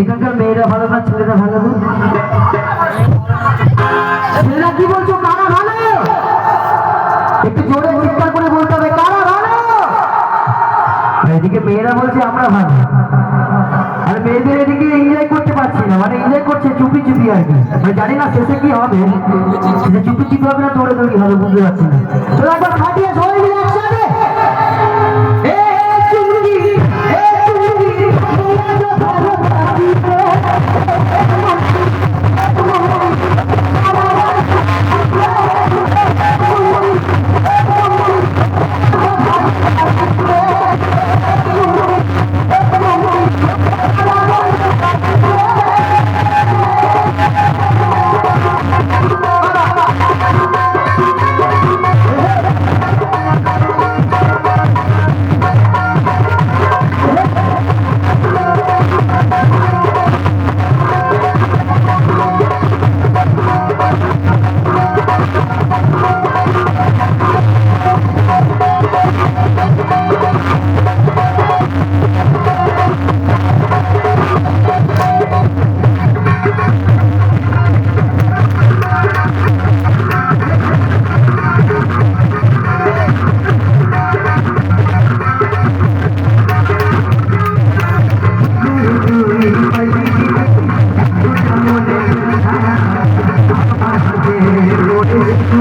এখানকার মেয়েরা ভালো না, ছেলেরা ভালো ছেলেরা কি বলছো? কারা ভালো? একটু জোরে চিৎকার করে বলতে হবে, কারা ভালো? এদিকে মেয়েরা বলছে, আমরা ভালো। আর মেয়েদের এদিকে এনজয় করতে পারছি না মানে এনজয় করছে চুপি চুপি আর কি। মানে জানি না শেষে কি হবে চুপি চুপি হবে না দৌড়ে দৌড়ি হবে, বুঝতে পারছি না। চলো একবার খাটিয়ে সবাই মিলে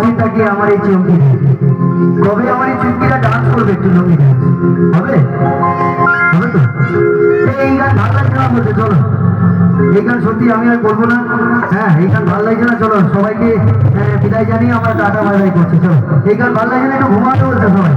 পথে থাকি আমার এই চুমকি কবে আমার এই চুমকিটা ডান্স করবে একটু চুমকি হবে? তো? এই গান ভালো লাগছে না বলছে চলো। এই গান সত্যি আমি আর করব না। হ্যাঁ এই গান ভালো লাগছে না চলো। সবাইকে আহ, বিদায় জানিয়ে আমার টাটা বাই করছি চলো। এই গান ভালো লাগছে না একটু ঘুমাতে বলছে সবাই।